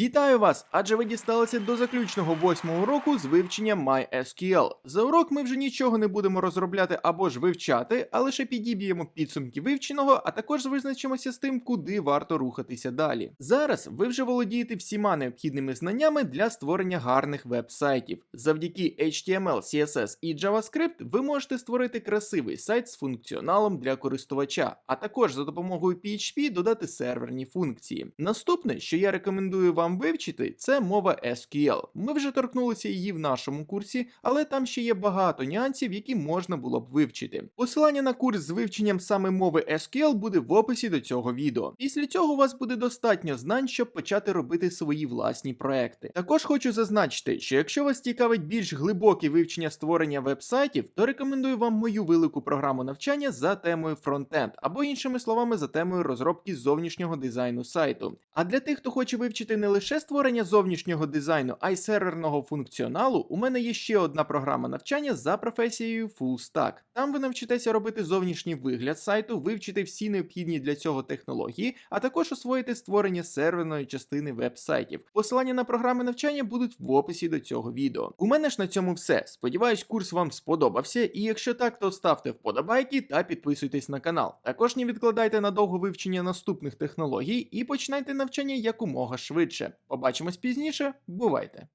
Вітаю вас! Адже ви дісталися до заключного восьмого року з вивчення MySQL. За урок ми вже нічого не будемо розробляти або ж вивчати, а лише підіб'ємо підсумки вивченого, а також визначимося з тим, куди варто рухатися далі. Зараз ви вже володієте всіма необхідними знаннями для створення гарних веб-сайтів. Завдяки HTML, CSS і JavaScript ви можете створити красивий сайт з функціоналом для користувача, а також за допомогою PHP додати серверні функції. Наступне, що я рекомендую вам вивчити, це мова SQL. Ми вже торкнулися її в нашому курсі, але там ще є багато нюансів, які можна було б вивчити. Посилання на курс з вивченням саме мови SQL буде в описі до цього відео. Після цього у вас буде достатньо знань, щоб почати робити свої власні проекти. Також хочу зазначити, що якщо вас цікавить більш глибоке вивчення створення веб-сайтів, то рекомендую вам мою велику програму навчання за темою фронтенд, або іншими словами, за темою розробки зовнішнього дизайну сайту. А для тих, хто хоче вивчити не лише створення зовнішнього дизайну, а й серверного функціоналу, у мене є ще одна програма навчання за професією Full Stack. Там ви навчитеся робити зовнішній вигляд сайту, вивчити всі необхідні для цього технології, а також освоїти створення серверної частини веб-сайтів. Посилання на програми навчання будуть в описі до цього відео. У мене ж на цьому все. Сподіваюсь, курс вам сподобався, і якщо так, то ставте вподобайки та підписуйтесь на канал. Також не відкладайте на довго вивчення наступних технологій і починайте навчання якомога швидше. Побачимось пізніше, бувайте!